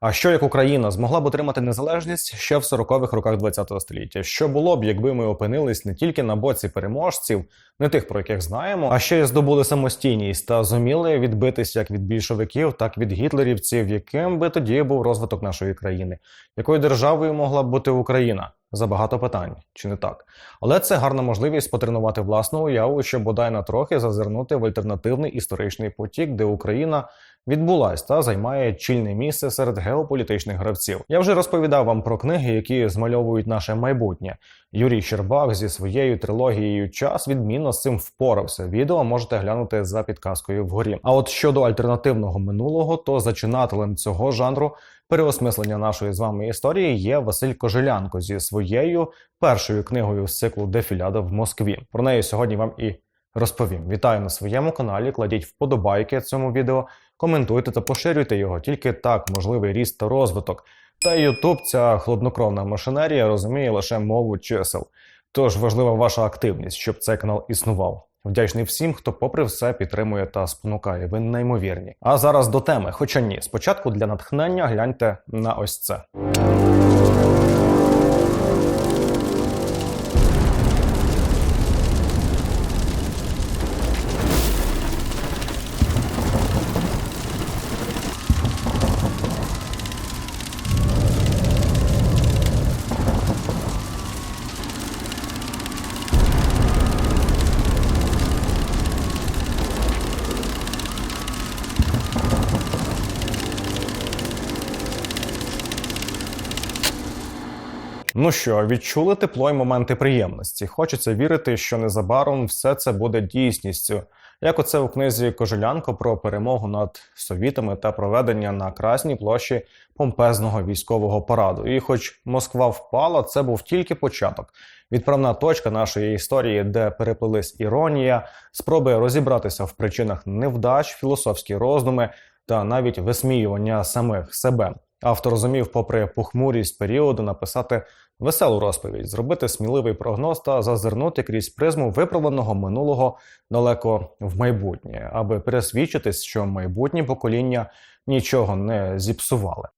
А що як Україна змогла б отримати незалежність ще в 40-х роках ХХ століття? Що було б, якби ми опинились не тільки на боці переможців, не тих, про яких знаємо, а ще й здобули самостійність та зуміли відбитись як від більшовиків, так і від гітлерівців, яким би тоді був розвиток нашої країни, якою державою могла б бути Україна? Забагато питань, чи не так? Але це гарна можливість потренувати власну уяву, щоб бодай на трохи зазирнути в альтернативний історичний потік, де Україна відбулась та займає чільне місце серед геополітичних гравців. Я вже розповідав вам про книги, які змальовують наше майбутнє. Юрій Щербак зі своєю трилогією час відмінно з цим впорався. Відео можете глянути за підказкою вгорі. А от щодо альтернативного минулого, то зачинателем цього жанру переосмислення нашої з вами історії є Василь Кожелянко зі своєю першою книгою з циклу Дефіляда в Москві. Про неї сьогодні вам і розповім. Вітаю на своєму каналі. Кладіть вподобайки цьому відео, коментуйте та поширюйте його. Тільки так можливий ріст та розвиток. Та Ютуб ця хладнокровна машинерія розуміє лише мову чисел. Тож важлива ваша активність, щоб цей канал існував. Вдячний всім, хто, попри все, підтримує та спонукає. Ви неймовірні. А зараз до теми. Хоча ні, спочатку для натхнення гляньте на ось це. Ну що, відчули тепло й моменти приємності. Хочеться вірити, що незабаром все це буде дійсністю. Як оце у книзі Кожелянко про перемогу над совітами та проведення на Красній площі помпезного військового параду. І, хоч Москва впала, це був тільки початок. Відправна точка нашої історії, де переплились іронія, спроби розібратися в причинах невдач, філософські роздуми та навіть висміювання самих себе. Автор зумів, попри похмурість періоду, написати веселу розповідь, зробити сміливий прогноз та зазирнути крізь призму виправленого минулого далеко в майбутнє, аби пересвідчитись, що майбутні покоління нічого не зіпсували.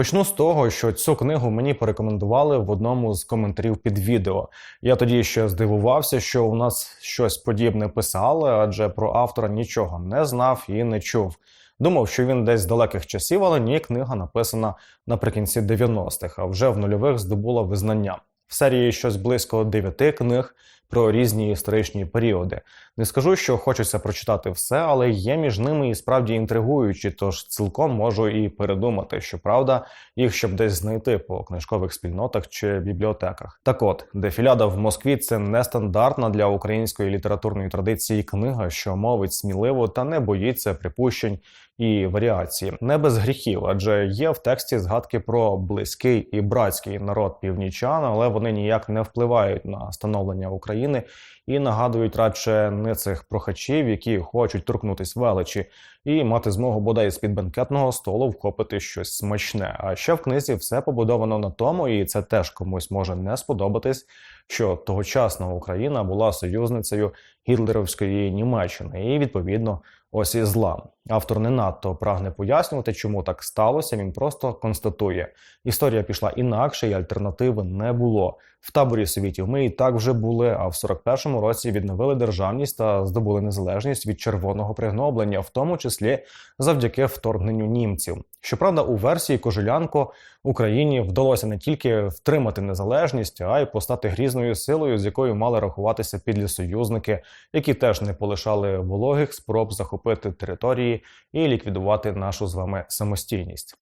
Почну з того, що цю книгу мені порекомендували в одному з коментарів під відео. Я тоді ще здивувався, що у нас щось подібне писали, адже про автора нічого не знав і не чув. Думав, що він десь з далеких часів, але ні, книга написана наприкінці 90-х, а вже в нульових здобула визнання. В серії щось близько дев'яти книг про різні історичні періоди. Не скажу, що хочеться прочитати все, але є між ними і справді інтригуючі, тож цілком можу і передумати, що правда, їх щоб десь знайти по книжкових спільнотах чи бібліотеках. Так от, дефіляда в Москві це нестандартна для української літературної традиції книга, що мовить сміливо та не боїться припущень і варіації. Не без гріхів, адже є в тексті згадки про близький і братський народ північан, але вони ніяк не впливають на становлення України і нагадують радше не цих прохачів, які хочуть торкнутись величі, і мати змогу бодай з під бенкетного столу вхопити щось смачне. А ще в книзі все побудовано на тому, і це теж комусь може не сподобатись, що тогочасна Україна була союзницею гітлерівської Німеччини, і відповідно ось і зла. Автор не надто прагне пояснювати, чому так сталося. Він просто констатує, історія пішла інакше, і альтернативи не було. В таборі совітів ми і так вже були. А в 41-му році відновили державність та здобули незалежність від червоного пригноблення, в тому числі завдяки вторгненню німців. Щоправда, у версії Кожелянко Україні вдалося не тільки втримати незалежність, а й постати грізною силою, з якою мали рахуватися підлі союзники, які теж не полишали вологих спроб захопити території і ліквідувати нашу з вами самостійність.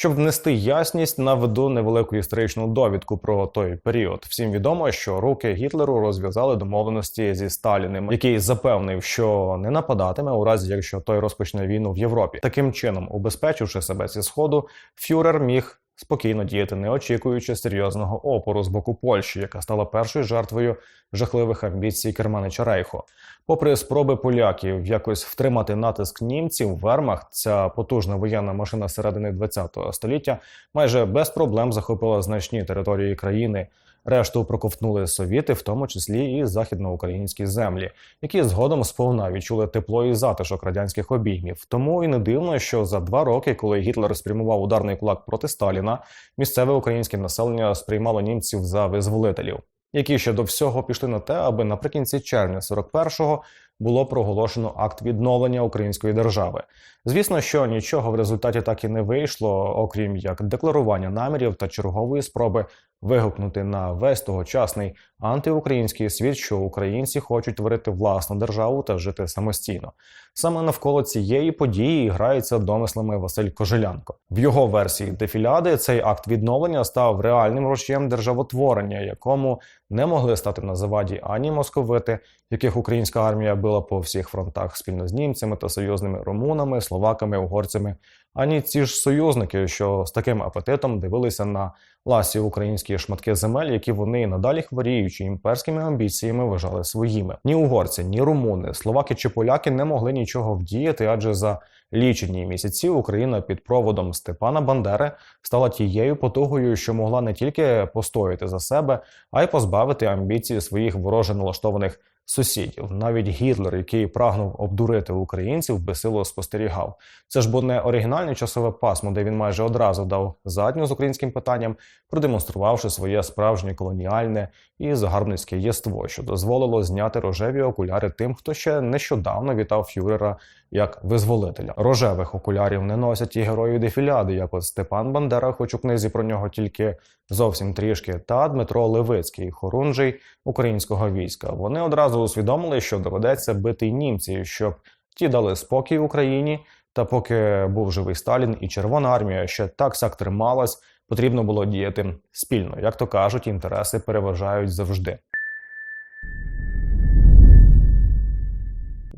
Щоб внести ясність, наведу невелику історичну довідку про той період. Всім відомо, що руки Гітлеру розв'язали домовленості зі Сталіним, який запевнив, що не нападатиме у разі, якщо той розпочне війну в Європі. Таким чином, убезпечивши себе зі сходу, фюрер міг спокійно діяти, не очікуючи серйозного опору з боку Польщі, яка стала першою жертвою жахливих амбіцій Керманича Рейху. Попри спроби поляків якось втримати натиск німців, Вермахт, ця потужна воєнна машина середини ХХ століття, майже без проблем захопила значні території країни. Решту проковтнули совіти, в тому числі і західноукраїнські землі, які згодом сповна відчули тепло і затишок радянських обіймів. Тому і не дивно, що за два роки, коли Гітлер спрямував ударний кулак проти Сталіна, місцеве українське населення сприймало німців за визволителів, які ще до всього пішли на те, аби наприкінці червня 41-го було проголошено акт відновлення української держави. Звісно, що нічого в результаті так і не вийшло, окрім як декларування намірів та чергової спроби вигукнути на весь тогочасний антиукраїнський світ, що українці хочуть творити власну державу та жити самостійно. Саме навколо цієї події грається домислами Василь Кожелянко. В його версії дефіляди цей акт відновлення став реальним рушієм державотворення, якому не могли стати на заваді ані московити, яких українська армія била по всіх фронтах спільно з німцями та союзними румунами, словаками, угорцями, ані ці ж союзники, що з таким апетитом дивилися на ласі українські шматки земель, які вони надалі хворіючи імперськими амбіціями вважали своїми. Ні угорці, ні румуни, словаки чи поляки не могли нічого вдіяти, адже за лічені місяці Україна під проводом Степана Бандери стала тією потугою, що могла не тільки постояти за себе, а й позбавити амбіції своїх вороже налаштованих сусідів. Навіть Гітлер, який прагнув обдурити українців, безсило спостерігав. Це ж бо не оригінальне часове пасмо, де він майже одразу дав задню з українським питанням, продемонструвавши своє справжнє колоніальне і загарбницьке єство, що дозволило зняти рожеві окуляри тим, хто ще нещодавно вітав Фюрера як визволителя. Рожевих окулярів не носять і герої дефіляди, як от Степан Бандера, хоч у книзі про нього тільки зовсім трішки, та Дмитро Левицький, хорунжий українського війська. Вони одразу усвідомили, що доведеться бити німці, щоб ті дали спокій Україні. Та поки був живий Сталін і Червона армія ще так сак трималась, потрібно було діяти спільно. Як то кажуть, інтереси переважають завжди.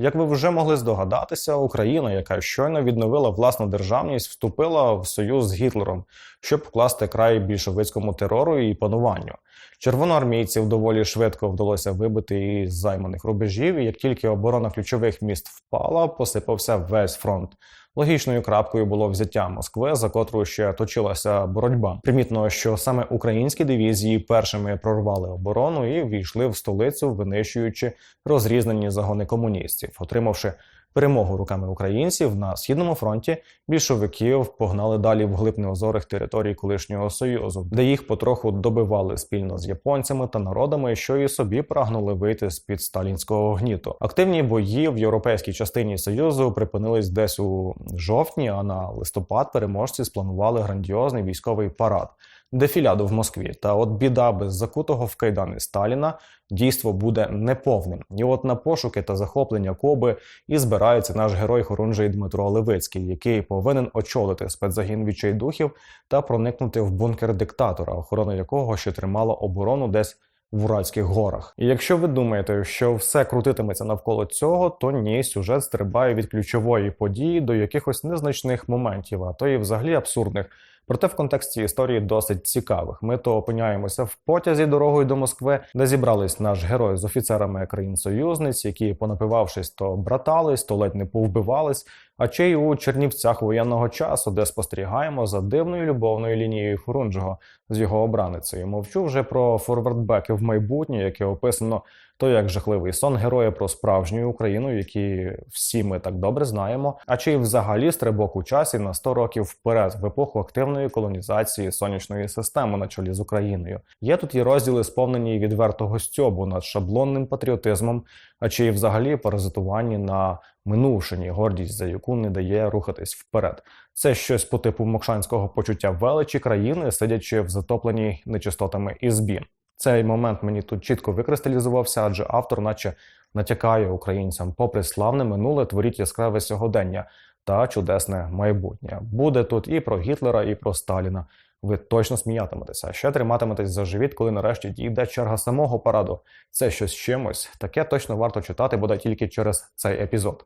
Як ви вже могли здогадатися, Україна, яка щойно відновила власну державність, вступила в союз з Гітлером, щоб вкласти край більшовицькому терору і пануванню. Червоноармійців доволі швидко вдалося вибити із займаних рубежів. і Як тільки оборона ключових міст впала, посипався весь фронт. Логічною крапкою було взяття Москви, за котру ще точилася боротьба. Примітно, що саме українські дивізії першими прорвали оборону і війшли в столицю, винищуючи розрізнені загони комуністів, отримавши перемогу руками українців на східному фронті. Більшовиків погнали далі вглиб неозорих територій колишнього союзу, де їх потроху добивали спільно з японцями та народами, що і собі прагнули вийти з під сталінського гніту. Активні бої в європейській частині союзу припинились десь у жовтні. А на листопад переможці спланували грандіозний військовий парад. Дефіляду в Москві, та от біда без закутого в кайдани Сталіна дійство буде неповним. І от на пошуки та захоплення Коби і збирається наш герой хорунжий Дмитро Левицький, який повинен очолити спецзагін відчайдухів та проникнути в бункер диктатора, охорона якого ще тримала оборону десь в Уральських горах. І якщо ви думаєте, що все крутитиметься навколо цього, то ні, сюжет стрибає від ключової події до якихось незначних моментів, а то і взагалі абсурдних. Проте в контексті історії досить цікавих. Ми то опиняємося в потязі дорогою до Москви, де зібрались наш герой з офіцерами країн-союзниць, які, понапивавшись, то братались, то ледь не повбивались. А чи й у Чернівцях воєнного часу, де спостерігаємо за дивною любовною лінією Хорунжого з його обраницею. Мовчу вже про форвардбеки в майбутнє, яке описано то як жахливий сон героя про справжню Україну, які всі ми так добре знаємо. А чи взагалі стрибок у часі на 100 років вперед в епоху активної колонізації сонячної системи на чолі з Україною? Є тут і розділи, сповнені відвертого стьобу над шаблонним патріотизмом, а чи взагалі паразитуванні на минувшині, гордість за яку не дає рухатись вперед. Це щось по типу мокшанського почуття величі країни, сидячи в затопленій нечистотами ізбі. Цей момент мені тут чітко викристалізувався, адже автор, наче натякає українцям, попри славне минуле, творіть яскраве сьогодення та чудесне майбутнє. Буде тут і про Гітлера, і про Сталіна. Ви точно сміятиметеся, ще триматиметесь за живіт, коли нарешті дійде черга самого параду. Це щось чимось. Таке точно варто читати, буде тільки через цей епізод.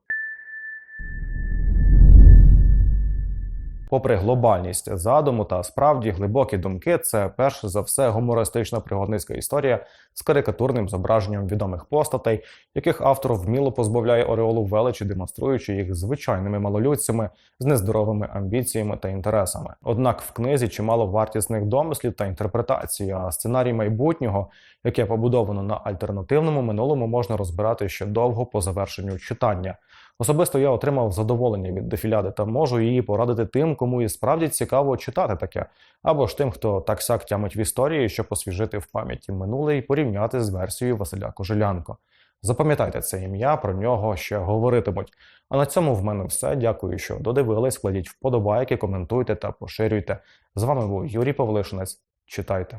Попри глобальність задуму та справді глибокі думки, це перш за все гумористична пригодницька історія з карикатурним зображенням відомих постатей, яких автор вміло позбавляє ореолу величі, демонструючи їх звичайними малолюдцями з нездоровими амбіціями та інтересами. Однак в книзі чимало вартісних домислів та інтерпретацій, а сценарій майбутнього, яке побудовано на альтернативному минулому, можна розбирати ще довго по завершенню читання. Особисто я отримав задоволення від дефіляди та можу її порадити тим, кому і справді цікаво читати таке, або ж тим, хто так сяк тямить в історії, щоб освіжити в пам'яті минуле і порівняти з версією Василя Кожелянко. Запам'ятайте це ім'я, про нього ще говоритимуть. А на цьому в мене все. Дякую, що додивились. Кладіть вподобайки, коментуйте та поширюйте. З вами був Юрій Павлишинець. Читайте.